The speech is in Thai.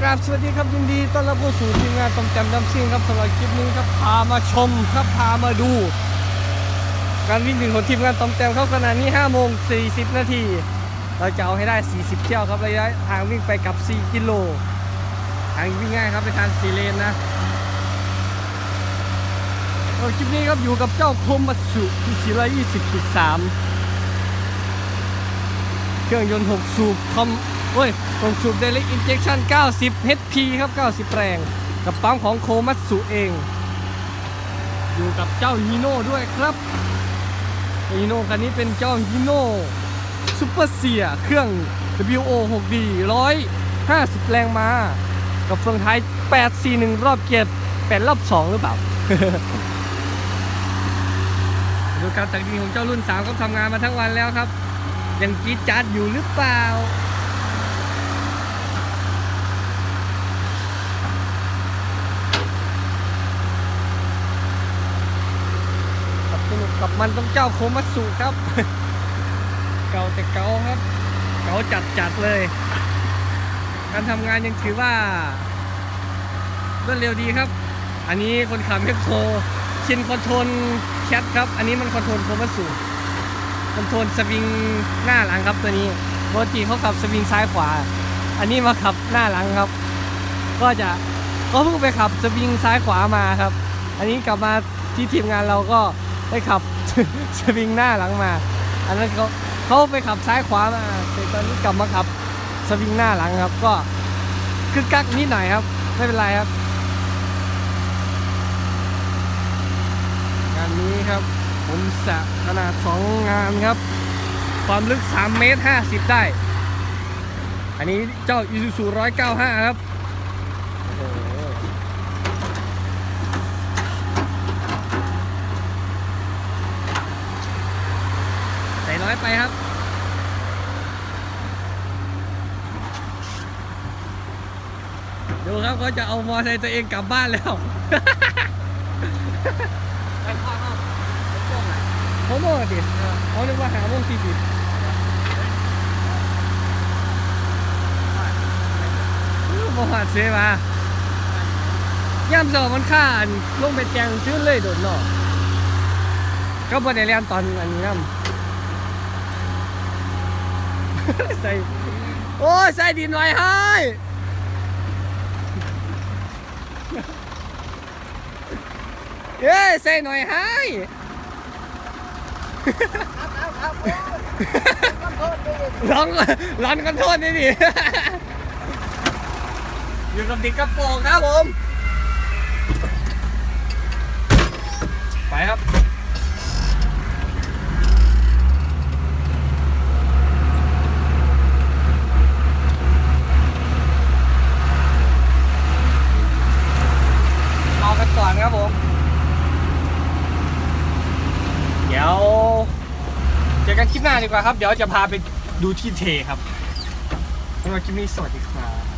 กราบสวัสดีครับยินดีต้อนรับเข้าสู่ทีมงานต้มแจมดำซิ่งครับสำหรับคลิปนี้ครับพามาชมครับพามาดู การวิ่งหนึ่งของทีมงานต้มแจมครับขณะนี้5โมง40 นาที เราจะเอาให้ได้ 40 เที่ยวครับระยะทางวิ่งไปกับ 4 กิโลทางวิ่งง่ายครับเป็นทาง4เลนนะคลิปนี้ครับอยู่กับเจ้าคมัตสึที่420.3 เครื่องยนต์ 6 สูบคอม เว้ย6สูบ Direct Injection 90 HP ครับ 90 แรง กับปั๊มของโคมัตสึเอง อยู่กับเจ้าฮีโน่ด้วยครับฮีโน่คันนี้เป็นเจ้าฮีโน่ซูเปอร์เซียเครื่อง WO 6D 150 แรงมา กับเฟืองท้าย 841 รอบเกียร์8รอบ 2 หรือเปล่าดูการตักดินของเจ้ารุ่น3ก็ทำงานมาทั้งวันแล้วครับ ยังกรีดจัดอยู่หรือเปล่า กับส นุกกับมันต้องเจ้าโคมัสุครับ เก่าแต่เก่าครับ เก่าจัดจัดเลย การทำงานยังถือว่ารวดเร็วดีครับ อันนี้คนขับแมคโครชินคอนโทรลแคทครับ อันนี้มันคอนโทรลโคมัสุคอนโทรลสวิงหน้าหลังครับตัวนี้ปกติเขาขับสวิงซ้ายขวา อันนี้มาขับหน้าหลังครับ ก็จะก็เพิ่งไปขับสวิงซ้ายขวามาครับ อันนี้กลับมาที่ทีมงานเราก็ ได้ขับสวิงหน้าหลังมา อันนั้นเขาเขาไปขับซ้ายขวามาแต่ตอนนี้กลับมาขับสวิงหน้าหลังครับ ก็คึกกักนิดหน่อยครับ ไม่เป็นไรครับงานนี้ครับ ผมสะขนาด2งานครับ ความลึก3เมตร50 ได้ อันนี้เจ้า Isuzu 195 ครับโอ้โห ใส่น้อยไปครับ ดูครับเขาจะเอามอเตอร์ไซค์ตัวเองกลับบ้านแล้วไปพ่อเขาเขาโม่ดิเขาเรียกว่าหาโมงสี่สิบบ่หาดเสียมาย่ำสอบมันค่าอันลงไปแจงซื้อเลยโดดเนาะก็บ่ได้เรียนตอนอันนี้นำ ใส่โอ้ยใส่ดินไว้ให้เอ้ยใส่หน่อยให้ร้องร้อนกันโทษนี่ดิอยู่กับดิกกระโปรงครับผม ไปครับ รอกันก่ อนครับผม เดี๋ยวเจอกันคลิปหน้าดีกว่าครับ เดี๋ยวจะพาไปดูที่เทครับสำหรับคลิปนี้สวัสดีครับ